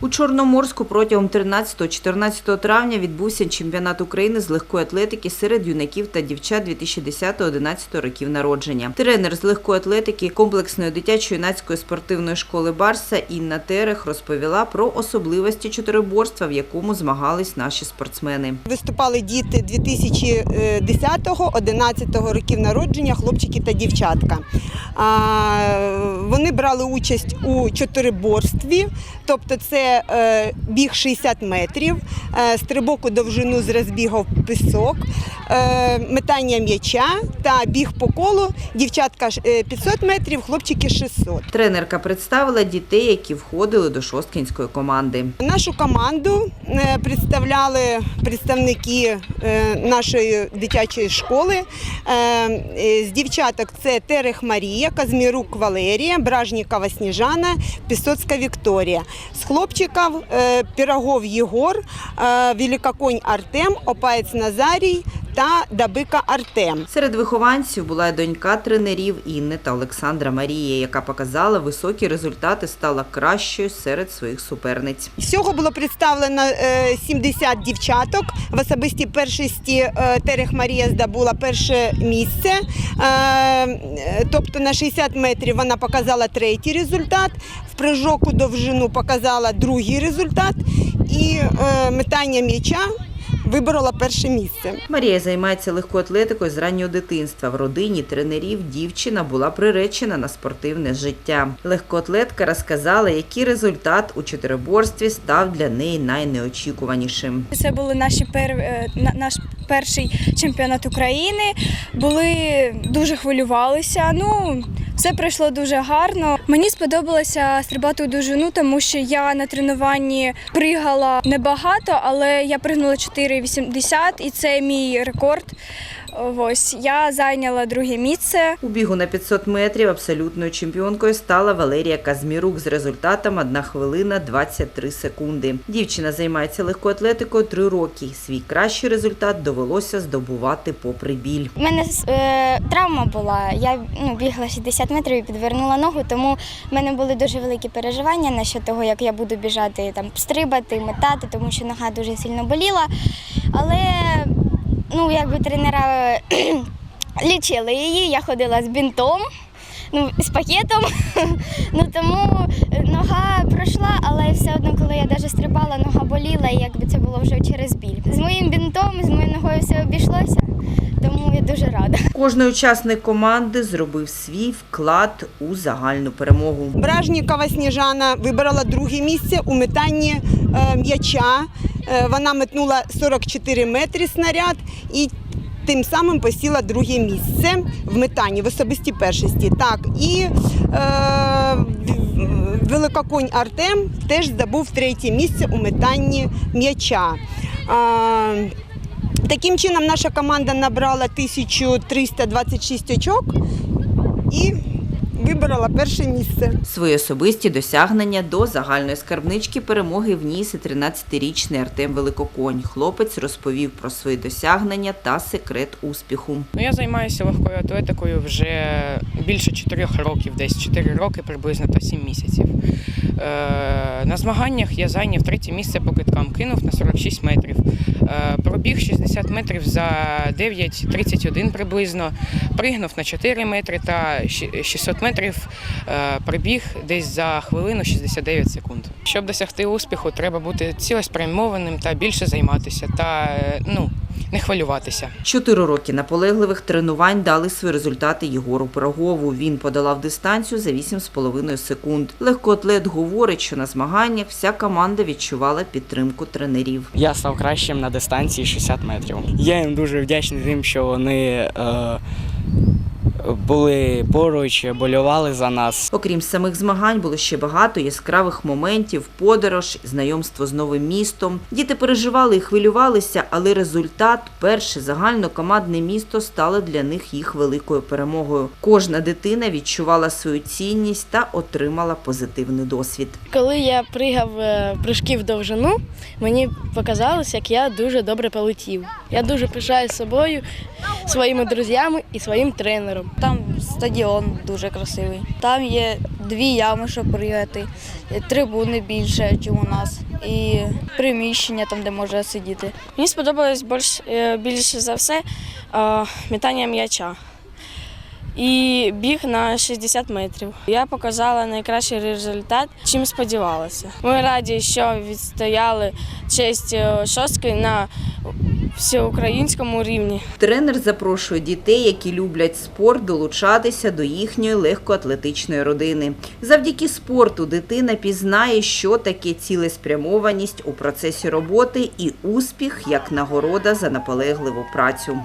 У Чорноморську протягом 13-14 травня відбувся чемпіонат України з легкої атлетики серед юнаків та дівчат 2010-2011 років народження. Тренер з легкої атлетики комплексної дитячо-юнацької спортивної школи Барса Інна Терех розповіла про особливості чотироборства, в якому змагались наші спортсмени. Виступали діти 2010-11 років народження, хлопчики та дівчатка. Вони брали участь у чотириборстві, тобто це е, біг 60 метрів, е, стрибок у довжину з розбігу в пісок, е, метання м'яча та біг по колу. Дівчатка е, 500 метрів, хлопчики 600. Тренерка представила дітей, які входили до шосткінської команди. Нашу команду представляли представники нашої дитячої школи. З дівчаток це Терех Марія, Казмірук Валерія, Бражнікова Сніжана, Пісоцька Вікторія. З хлопчиків е, Пірогов Єгор, е, Великоконь Артем, Опаєць Назарій та Дабика Артем. Серед вихованців була й донька тренерів Інни та Олександра Марія, яка показала високі результати, стала кращою серед своїх суперниць. Всього було представлено е, 70 дівчаток. В особистій першості е, Терех Марія здобула перше місце. Е, е, Тобто на 60 метрів вона показала третій результат, в прыжок у довжину показала другий результат і е, метання м'яча виборола перше місце. Марія займається легкою атлетикою з раннього дитинства. В родині тренерів дівчина була приречена на спортивне життя. Легкоатлетка розказала, який результат у чотироборстві став для неї найнеочікуванішим. Це були наші пер... е, наш перший чемпіонат України. Були дуже хвилювалися. Ну все пройшло дуже гарно. Мені сподобалося стрибати у дужину, тому що я на тренуванні пригала небагато, але я пригнула 4,80 і це мій рекорд. Ось я зайняла друге місце. У бігу на 500 метрів абсолютною чемпіонкою стала Валерія Казмірук з результатом 1 хвилина 23 секунди. Дівчина займається легкою атлетикою 3 роки. Свій кращий результат довелося здобувати попри біль. У мене е, травма була. Я ну, бігла 60 метрів і підвернула ногу, тому в мене були дуже великі переживання насчет того, як я буду біжати, там, стрибати, метати, тому що нога дуже сильно боліла. Але ну, якби тренера лічили її, я ходила з бінтом. Ну, з пакетом, ну тому нога пройшла, але все одно, коли я навіть стрибала, нога боліла, і якби це було вже через біль. З моїм бінтом, з моєю ногою все обійшлося, тому я дуже рада. Кожний учасник команди зробив свій вклад у загальну перемогу. Бражнікова Сніжана виборола друге місце у метанні е, м'яча. Е, Вона метнула 44 метри снаряд і тим самим посіла друге місце в метанні в особистій першості. Так, і е, Великоконь Артем теж здобув третє місце у метанні м'яча. Е, Таким чином, наша команда набрала 1326 очок і виборола перше місце. Свої особисті досягнення до загальної скарбнички перемоги вніс і 13-річний Артем Великоконь. Хлопець розповів про свої досягнення та секрет успіху. Ну, я займаюся легкою атлетикою вже більше 4 років, десь 4 роки приблизно та 7 місяців. Е, на змаганнях я зайняв третє місце по киткам, кинув на 46 метрів. Е, пробіг 60 метрів за 9,31 приблизно, пригнув на 4 метри та 600 метрів е, прибіг десь за хвилину 69 секунд. Щоб досягти успіху, треба бути цілеспрямованим та більше займатися та е, ну, не хвилюватися. Чотири роки наполегливих тренувань дали свої результати Єгору Пирогову. Він подолав дистанцію за 8,5 секунд. Легкоатлет говорить, що на змаганнях вся команда відчувала підтримку тренерів. Я став кращим на дистанції 60 метрів. Я їм дуже вдячний тим, що вони е, були поруч, болювали за нас. Окрім самих змагань, було ще багато яскравих моментів, подорож, знайомство з новим містом. Діти переживали і хвилювалися, але результат, перше загальнокомандне місто, стало для них їх великою перемогою. Кожна дитина відчувала свою цінність та отримала позитивний досвід. Коли я пригав е, прыжки в довжину, мені показалось, як я дуже добре полетів. Я дуже пишаюсь собою, своїми друзями і своїм тренером. Там стадіон дуже красивий. Там є дві ями, щоб пригати, трибуни більше, ніж у нас, і приміщення там, де можна сидіти. Мені сподобалось е, більше за все метання м'яча і біг на 60 метрів. Я показала найкращий результат, чим сподівалася. Ми раді, що відстояли честь е, шостки на всеукраїнському рівні. Тренер запрошує дітей, які люблять спорт, долучатися до їхньої легкоатлетичної родини. Завдяки спорту дитина пізнає, що таке цілеспрямованість у процесі роботи і успіх як нагорода за наполегливу працю.